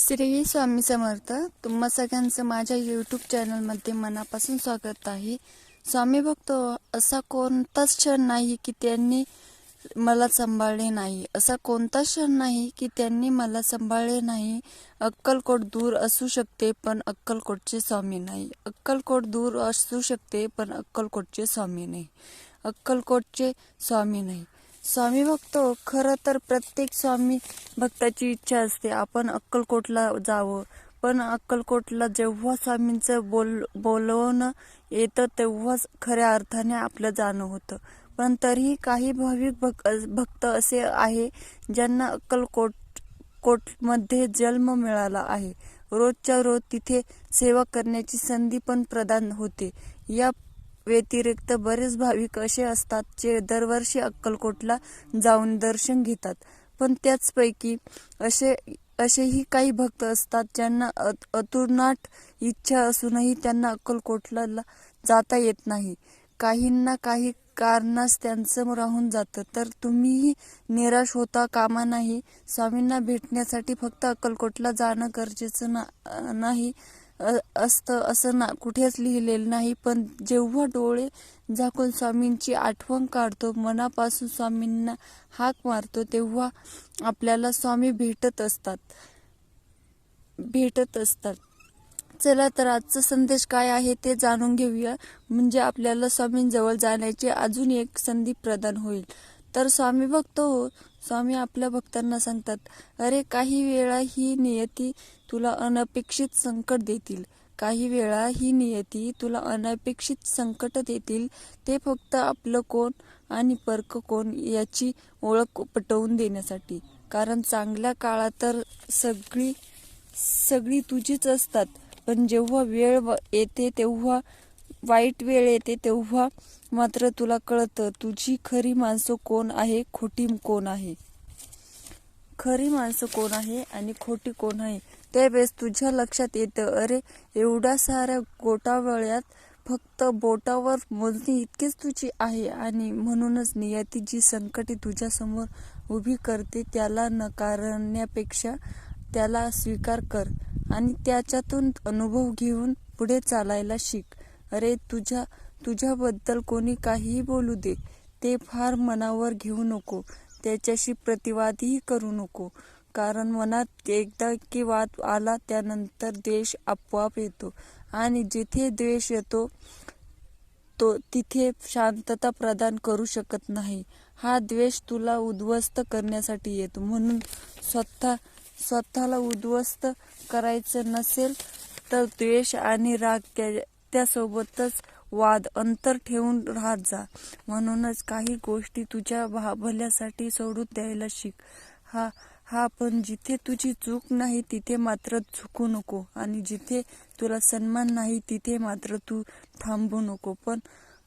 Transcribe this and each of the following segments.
श्री स्वामी समर्थ तुम्हा सगळ्यांचं माझ्या यूट्यूब चॅनलमध्ये मनापासून स्वागत आहे. स्वामी भक्त असा कोणताच क्षण नाही की त्यांनी मला सांभाळले नाही. असा कोणताच क्षण नाही की त्यांनी मला सांभाळले नाही. अक्कलकोट दूर असू शकते पण अक्कलकोटचे स्वामी नाही. अक्कलकोट दूर असू शकते पण अक्कलकोटचे स्वामी नाही. अक्कलकोटचे स्वामी नाही. स्वामी भक्त खरं तर प्रत्येक स्वामी भक्ताची इच्छा असते. आपण अक्कलकोटला जावं. पण अक्कलकोटला जेव्हा स्वामींचं बोल बोलवणं येतं तेव्हाच खऱ्या अर्थाने आपलं जाणं होतं. पण तरीही काही भाविक भक भक्त असे आहे ज्यांना अक्कलकोट कोटमध्ये जन्म मिळाला आहे. रोजच्या रोज तिथे सेवा करण्याची संधी पण प्रदान होते. या व्यतिरिक्त बरेच भाविक असे असतात जे दरवर्षी अक्कलकोटला जाऊन दर्शन घेतात. पण त्याचपैकी असे असेही काही भक्त असतात ज्यांना अतुरनाट इच्छा असूनही त्यांना अक्कलकोटला जाता येत नाही. काहींना काही कारणास त्यांचं राहून जातं. तर तुम्हीही निराश होता कामा नाही. स्वामींना भेटण्यासाठी फक्त अक्कलकोटला जाणं गरजेचं ना नाही. असतं असं ना कुठेच लिहिलेलं नाही. पण जेव्हा डोळे झाकून स्वामींची आठवण काढतो मनापासून स्वामींना हाक मारतो तेव्हा आपल्याला स्वामी भेटत असतात. भेटत असतात. चला तर आजचा संदेश काय आहे ते जाणून घेऊया. म्हणजे आपल्याला स्वामींजवळ जाण्याची अजून एक संधी प्रदान होईल. तर स्वामी भक्त हो स्वामी आपल्या भक्तांना सांगतात अरे काही वेळा ही नियती तुला अनपेक्षित संकट देतील. काही वेळा ही नियती तुला अनपेक्षित संकट देतील. ते फक्त आपलं कोण आणि परक कोण याची ओळख पटवून देण्यासाठी. कारण चांगल्या काळात तर सगळी सगळी तुझीच असतात. पण जेव्हा वेळ व- येते तेव्हा वाईट वेळ येते तेव्हा मात्र तुला कळतं तुझी खरी माणसं कोण आहे खोटी कोण आहे? खरी माणसं कोण आहे आणि खोटी कोण आहे? त्यावेळेस तुझ्या लक्षात येतं अरे एवढ्या साऱ्या गोटावळ्यात फक्त बोटावर मोजणी इतकीच तुझी आहे आणि म्हणूनच नियती जी संकटे तुझ्यासमोर उभी करते त्याला नकारण्यापेक्षा त्याला स्वीकार कर आणि त्याच्यातून अनुभव घेऊन पुढे चालायला शिक. अरे तुझ्या तुझ्याबद्दल कोणी काहीही बोलू दे ते फार मनावर घेऊ नको. त्याच्याशी प्रतिवादही करू नको. कारण मनात एकदा की वाद आला त्यानंतर द्वेष आपोआप येतो. आणि जिथे द्वेष येतो तो तिथे शांतता प्रदान करू शकत नाही. हा द्वेष तुला उद्ध्वस्त करण्यासाठी येतो. म्हणून स्वतः स्वतःला उद्ध्वस्त करायचं नसेल तर द्वेष आणि राग त्या त्यासोबतच वाद अंतर ठेवून राहत जा. म्हणूनच काही गोष्टी तुझ्या भल्यासाठी सोडून द्यायला शिक. हा हा पण जिथे तुझी चूक नाही तिथे मात्र झुकू नको. आणि जिथे तुला सन्मान नाही तिथे मात्र तू थांबू नको. पण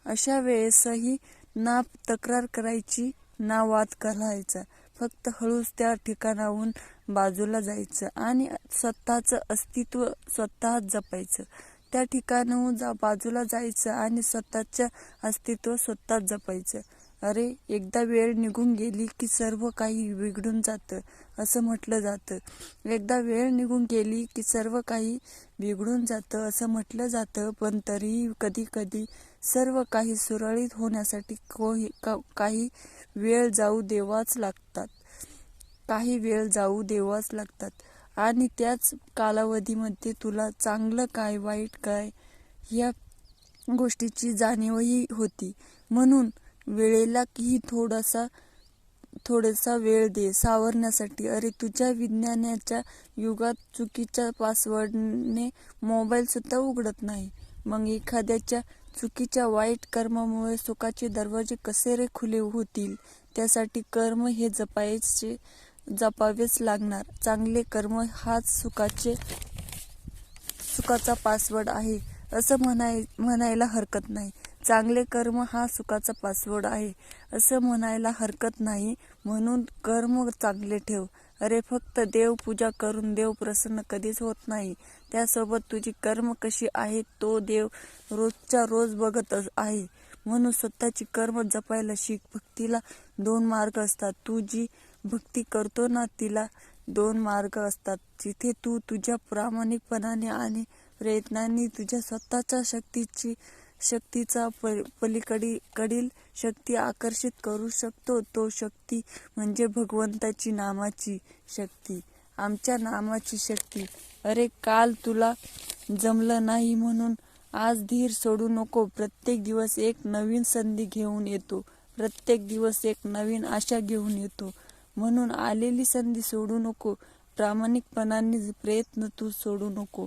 अशा वेळेसही ना तक्रार करायची ना वाद करायचा फक्त हळूच त्या ठिकाणाहून बाजूला जायचं. आणि स्वतःचं अस्तित्व स्वतः जपायचं. त्या ठिकाणाहून जा बाजूला जायचं आणि स्वतःचं अस्तित्व स्वतः जपायचं. अरे एकदा वेळ निघून गेली की सर्व काही बिघडून जातं असं म्हटलं जातं. एकदा वेळ निघून गेली की सर्व काही बिघडून जातं असं म्हटलं जातं. पण तरीही कधी कधी सर्व काही सुरळीत होण्यासाठी कोही का- काही वेळ जाऊ देवाच लागतात. काही वेळ जाऊ देवाच लागतात. आणि त्याच कालावधीमध्ये तुला चांगलं काय वाईट काय या गोष्टीची जाणीवही होती. म्हणून वेळेला ही थोडासा थोडासा वेळ दे सावरण्यासाठी. अरे तुझ्या विज्ञानाच्या युगात चुकीच्या पासवर्डने मोबाईलसुद्धा उघडत नाही. मग एखाद्याच्या चुकीच्या वाईट कर्मामुळे सुखाचे दरवाजे कसे रे खुले होतील? त्यासाठी कर्म हे जपायचे जपावेच लागणार. चांगले कर्म हाच सुखाचे सुखाचा पासवर्ड आहे. असं म्हणाय म्हणायला हरकत नाही. चांगले कर्म हा सुखाचा पासवर्ड आहे. असं म्हणायला हरकत नाही. म्हणून कर्म चांगले ठेव. अरे फक्त देव पूजा करून देव प्रसन्न कधीच होत नाही. त्यासोबत तुझी कर्म कशी आहेत तो देव रोजच्या रोज बघत आहे. म्हणून स्वतःची कर्म जपायला शिक. भक्तीला दोन मार्ग असतात. तुझी जी भक्ती करतो ना तिला दोन मार्ग असतात. जिथे तू तुझ्या प्रामाणिकपणाने आणि प्रयत्नांनी तुझ्या स्वतःच्या शक्तीची शक्तीचा प- पलीकडील कडील शक्ती आकर्षित करू शकतो. तो शक्ती म्हणजे भगवंताची नामाची शक्ती. आमच्या नामाची शक्ती. अरे काल तुला जमलं नाही म्हणून आज धीर सोडू नको. प्रत्येक दिवस एक नवीन संधी घेऊन येतो. प्रत्येक दिवस एक नवीन आशा घेऊन येतो. म्हणून आलेली संधी सोडू नको. प्रामाणिकपणाने प्रयत्न तू सोडू नको.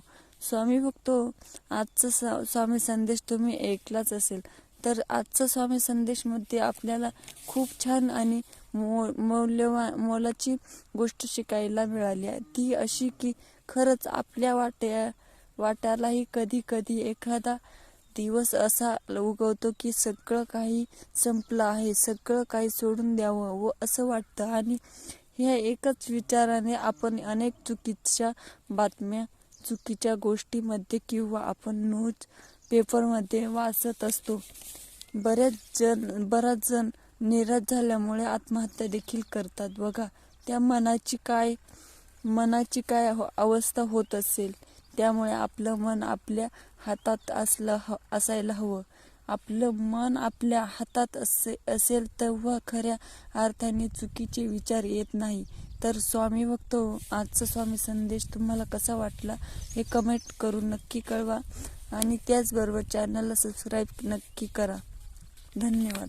स्वामी बघतो आजचा सा- स्वामी संदेश तुम्ही ऐकलाच असेल. तर आजचा स्वामी संदेशमध्ये आपल्याला खूप छान आणि मो मौल्यवान मोलाची गोष्ट शिकायला मिळाली आहे. ती अशी की खरंच आपल्या वाट्या वाट्यालाही कधी कधी एखादा दिवस असा उगवतो की सगळं काही संपलं आहे सगळं काही सोडून द्यावं व असं वाटतं. आणि ह्या एकच विचाराने आपण अनेक चुकीच्या बातम्या चुकीच्या गोष्टीमध्ये किंवा आपण न्यूज पेपरमध्ये वाचत असतो. बरेच जण बराच जण निराश झाल्यामुळे आत्महत्या देखील करतात. बघा त्या मनाची काय मनाची काय अवस्था होत असेल? त्यामुळे आपलं मन आपल्या हातात असलं ह असायला हवं. आपलं मन आपल्या हातात असे असेल तेव्हा खऱ्या अर्थाने चुकीचे विचार येत नाही. तर स्वामी भक्त आजचा स्वामी संदेश तुम्हाला कसा वाटला हे कमेंट करून नक्की कळवा. आणि त्याचबरोबर चॅनलला सबस्क्राईब नक्की करा. धन्यवाद.